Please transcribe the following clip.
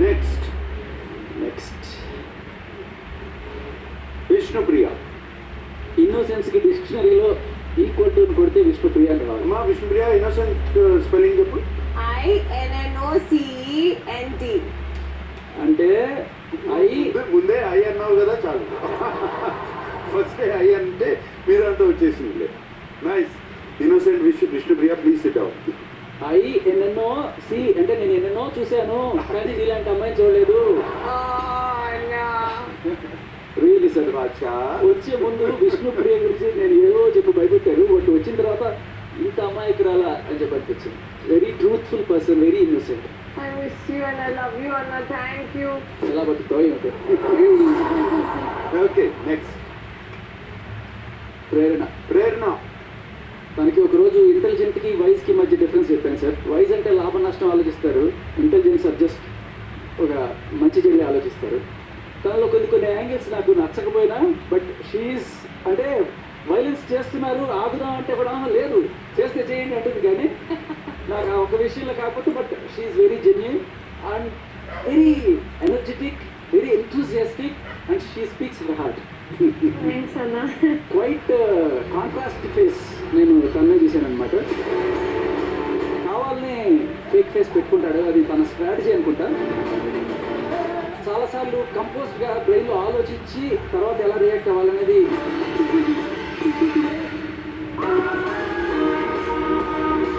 Next next Vishnupriya ఇన్నోసెన్స్కి డిక్షనరీలో equal to కొడితే విష్ణుప్రియ అని రావాలి. అమ్మా విష్ణుప్రియ ఇన్నోసెంట్ స్పెల్లింగ్ చెప్పు. I N N O C N T. అంటే ఐ ముందే- ముందే ఐ అన్నావు కదా చాలు. ఫస్ట్ ఐ అంటే మీరంతా వచ్చేసింది nice innocent Vishnu Vishnupriya please sit out I N N O C అంటే నేను ఎన్నెన్నో చూశాను కానీ నీలాంటి అమ్మాయిని చూడలేదు. రియలీ సార్ వచ్చే ముందు విష్ణుప్రియ గురించి నేను ఏదో చెప్పి భయపెట్టారు బట్ వచ్చిన తర్వాత ఇంత అమాయకురాలా అని చెప్పి అనిపించింది. Very truthful person very innocent I miss you and I love you Anna. Thank you. ఎలా బతుకుతావు ఏమిటో ఓకే నెక్స్ట్ ప్రేరణ. ప్రేరణ. తనకి ఒక రోజు ఇంటెలిజెంట్కి వైజ్కి మధ్య డిఫరెన్స్ చెప్పాను సార్. వైజ్ అంటే లాభ నష్టం ఆలోచిస్తారు. ఇంటెలిజెన్స్ జస్ట్ ఒక మంచి చెల్లి ఆలోచిస్తారు. తనలో కొన్ని కొన్ని యాంగిల్స్ నాకు నచ్చకపోయినా బట్ షీఈస్ అంటే వైలెన్స్ చేస్తున్నారు ఆగుదాం అంటే కూడా "ఆహా, లేదు. చేస్తే చేయండి అంటుంది కానీ నాకు ఆ ఒక విషయంలో కాకపోతే but she's very genuine and very energetic very enthusiastic and she speaks heart. Quite contrast face నేను పెట్టుకుంటాడు అది తన స్ట్రాటజీ అనుకుంటా. చాలాసార్లు కంపోజ్డ్గా బ్రెయిన్లో ఆలోచించి తర్వాత ఎలా రియాక్ట్ అవ్వాలనేది